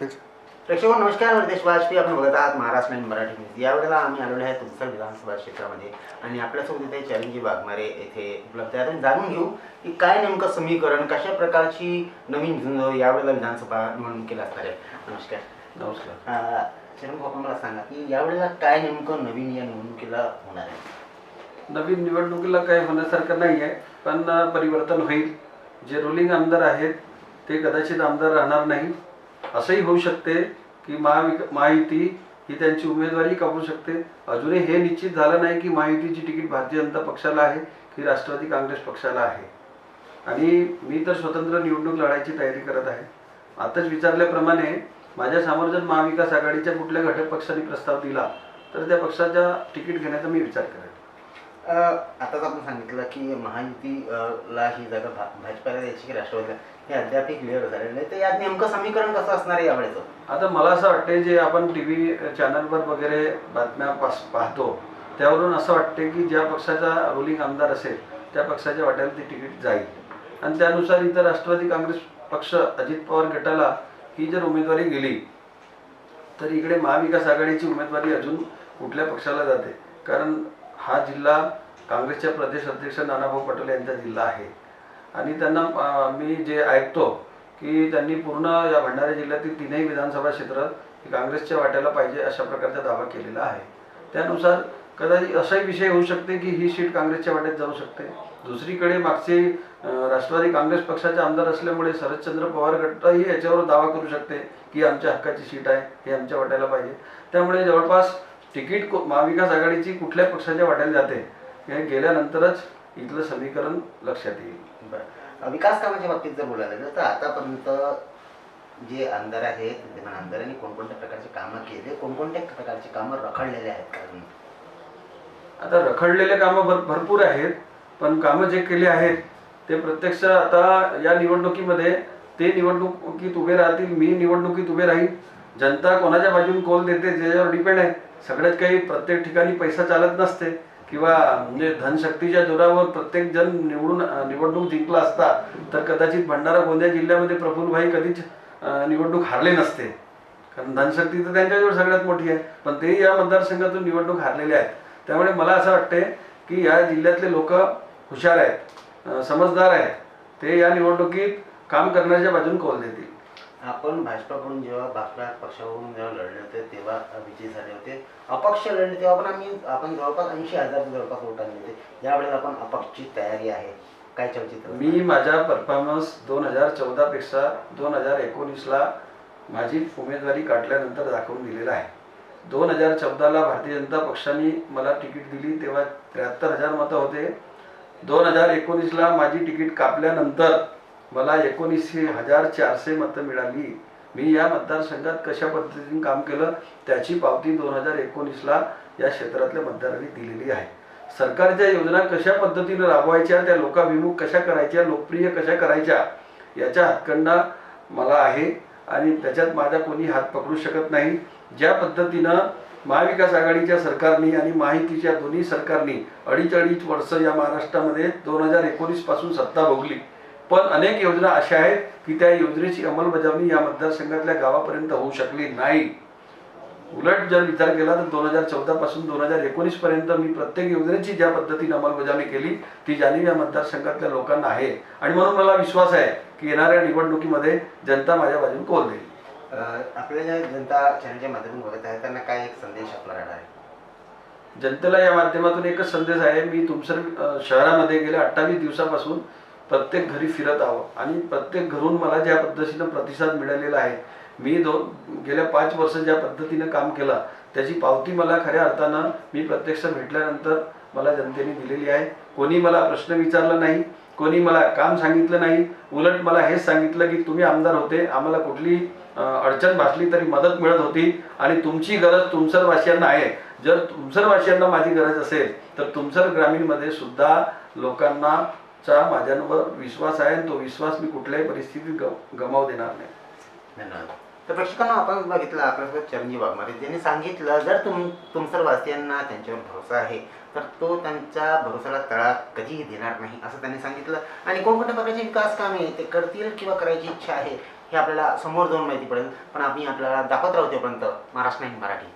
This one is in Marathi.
प्रेक्षक नमस्कार हरदेश वाजपेयी आपण बघत आहात महाराष्ट्र आणि मराठी न्यूज. यावेळेला आम्ही आलेलो आहे तुमसर विधानसभा क्षेत्रामध्ये आणि आपल्यासोबत इथे चिरंजीव वाघमारे येथे उपलब्ध आहेत. आणि जाणून घेऊ की काय नेमकं समीकरण कशा प्रकारची नवीन झुंज यावेळेला विधानसभा निवडणुकीला असणार आहे. नमस्कार. नमस्कार. अं, चिरंजीव आपण मला सांगा की यावेळेला काय नेमकं नवीन या निवडणुकीला होणार आहे? नवीन निवडणुकीला काही होण्यासारखं नाही आहे पण परिवर्तन होईल. जे रुलिंग आमदार आहेत ते कदाचित आमदार राहणार नाही. असंही होऊ शकते की महाविक महायुती ही त्यांची उमेदवारी कापू शकते. अजूनही हे निश्चित झालं नाही की महायुतीची तिकीट भारतीय जनता पक्षाला आहे की राष्ट्रवादी काँग्रेस पक्षाला आहे. आणि मी तर स्वतंत्र निवडणूक लढायची तयारी करत आहे. आताच विचारल्याप्रमाणे माझ्यासमोर जर महाविकास आघाडीच्या कुठल्या घटक पक्षाने प्रस्ताव दिला तर त्या पक्षाच्या तिकीट घेण्याचा मी विचार करेन. आताच आपण सांगितलं की महायुती ला ही जागा भा भाजपाला द्यायची की राष्ट्रवादीला. हे अद्याप क्लिअर झालेलं नाही तर यात नेमकं समीकरण कसं असणार आहे यावेळेचं? आता मला असं वाटते जे आपण टी व्ही चॅनलवर वगैरे बातम्या पास पाहतो त्यावरून असं वाटते की ज्या पक्षाचा रुलिंग आमदार असेल त्या पक्षाच्या वाट्याला ती तिकीट जाईल. आणि त्यानुसार इतर राष्ट्रवादी काँग्रेस पक्ष अजित पवार गटाला ही जर उमेदवारी गेली तर इकडे महाविकास आघाडीची उमेदवारी अजून कुठल्या पक्षाला जाते? कारण हा जिल्हा काँग्रेसच्या प्रदेश अध्यक्ष नानाभाऊ पटोले यांचा जिल्हा आहे. आणि त्यांना मी जे ऐकतो की त्यांनी पूर्ण या भंडारा जिल्ह्यातील तीनही विधानसभा क्षेत्र काँग्रेसच्या वाट्याला पाहिजे अशा प्रकारचा दावा केलेला आहे. त्यानुसार कदाचित असाही विषय होऊ शकते की ही सीट काँग्रेसच्या वाट्यात जाऊ शकते. दुसरीकडे मागचे राष्ट्रवादी काँग्रेस पक्षाचे आमदार असल्यामुळे शरदचंद्र पवार गटही याच्यावर दावा करू शकते की आमच्या हक्काची सीट आहे हे आमच्या वाट्याला पाहिजे. त्यामुळे जवळपास तिकीट महाविकास आघाडीची कुठल्या पक्षाच्या वाट्याला जाते हे गेल्यानंतरच इथलं समीकरण लक्षात येईल. बरं. विकास कामाच्या बाबतीत जर बोलायला गेलं तर आतापर्यंत जे आमदार आहेत विद्यमान आमदारांनी कोणकोणत्या प्रकारचे कामं केले कोणकोणत्या प्रकारचे कामं रखडलेले आहेत कारण? आता रखडलेले कामं भर भरपूर आहेत पण कामं जे केले आहेत ते प्रत्यक्ष आता या निवडणुकीमध्ये ते निवडणुकीत उभे राहतील मी निवडणुकीत उभे राहील. जनता कोणाच्या बाजून कोल देते त्याच्यावर डिपेंड आहे. सगळ्यात काही प्रत्येक ठिकाणी पैसा चालत नसते. किंवा म्हणजे धनशक्तीच्या जोरावर प्रत्येक जण निवडून निवडणूक जिंकला असता तर कदाचित भंडारा गोंदिया जिल्ह्यामध्ये प्रफुल्लभाई कधीच निवडणूक हारले नसते. कारण धनशक्ती तर त्यांच्याजवळ सगळ्यात मोठी आहे. पण ते या मतदारसंघातून निवडणूक हारलेले आहेत. त्यामुळे मला असं वाटते की या जिल्ह्यातले लोक हुशार आहेत समजदार आहेत. ते या निवडणुकीत काम करण्याच्या बाजून कौल देतील. आपण भाजपाकडून जेव्हा भाजपा पक्षाकडून जेव्हा लढले होते तेव्हा विजयी झाले होते. अपक्ष लढले तेव्हा पण आम्ही आपण जवळपास ऐंशी हजार जवळपास वोटांनी होते. यावेळेस आपण अपक्षची तयारी आहे. काय चलचित्र? मी माझा परफॉर्मन्स दोन हजार चौदापेक्षा दोन हजार एकोणीसला माझी उमेदवारी काढल्यानंतर दाखवून दिलेला आहे. दोन हजार चौदाला भारतीय जनता पक्षाने मला तिकीट दिली तेव्हा त्र्याहत्तर हजार मतं होते. दोन हजार एकोणीसला माझी तिकीट कापल्यानंतर मला एकोणीसशे हजार चारशे मतं मिळाली. मी या मतदारसंघात कशा पद्धतीने काम केलं त्याची पावती दोन हजार एकोणीसला या क्षेत्रातल्या मतदारांनी दिलेली आहे. सरकारच्या योजना कशा पद्धतीने राबवायच्या त्या लोकाभिमुख कशा करायच्या लोकप्रिय कशा करायच्या याच्या हातखंडा मला आहे आणि त्याच्यात माझा कोणी हात पकडू शकत नाही. ज्या पद्धतीनं महाविकास आघाडीच्या सरकारनी आणि माहितीच्या दोन्ही सरकारनी अडीच अडीच वर्ष या महाराष्ट्रामध्ये दोन हजार एकोणीसपासून सत्ता भोगली. पण अनेक योजना अशा आहेत की त्या योजनेची अंमलबजावणी या मतदारसंघातल्या गावापर्यंत होऊ शकली नाही. उलट जर विचार केला तर दोन हजार चौदा पासून दोन हजार एकोणीस पर्यंत मी प्रत्येक योजनेची ज्या पद्धतीने अंमलबजावणी केली ती जाणीव या मतदारसंघातल्या लोकांना आहे. आणि म्हणून मला विश्वास आहे की येणाऱ्या निवडणुकीमध्ये जनता माझ्या बाजून कोल देईल? अं, आपल्या ज्या जनता चॅनलच्या माध्यमातून बघत आहे त्यांना काय एक संदेश आपला राहणार आहे? जनतेला या माध्यमातून एकच संदेश आहे मी तुमसर शहरामध्ये गेल्या अठ्ठावीस दिवसापासून प्रत्येक घरी फिरत आहो. आणि प्रत्येक घरून मला ज्या पद्धतीनं प्रतिसाद मिळालेला आहे मी दोन गेल्या पाच वर्ष ज्या पद्धतीनं काम केलं त्याची पावती मला खऱ्या अर्थानं मी प्रत्यक्ष भेटल्यानंतर मला जनतेने दिलेली आहे. कोणी मला प्रश्न विचारला नाही कोणी मला काम सांगितलं नाही उलट मला हेच सांगितलं की तुम्ही आमदार होते आम्हाला कुठली अडचण भासली तरी मदत मिळत होती आणि तुमची गरज तुमसरवासियांना आहे. जर तुमसरवासियांना माझी गरज असेल तर तुमसर ग्रामीणमध्ये सुद्धा लोकांना चा माझ्यावर विश्वास आहे आणि तो विश्वास मी कुठल्याही परिस्थितीत ग गमाव देणार नाही. धन्यवाद. तर प्रेक्षकांना आपण बघितलं आपल्यासोबत चरणजी वाघमारे त्यांनी सांगितलं जर तुम तुमसर वासियांना त्यांच्यावर भरोसा आहे तर तो त्यांच्या भरोसाला तळा कधीही देणार नाही असं त्यांनी सांगितलं. आणि कोणकोणत्या प्रकारचे विकास कामे ते करतील किंवा करायची इच्छा आहे हे आपल्याला समोर जाऊन माहिती पडेल. पण आम्ही आपल्याला दाखवत राहू तोपर्यंत महाराष्ट्र नाही मराठी.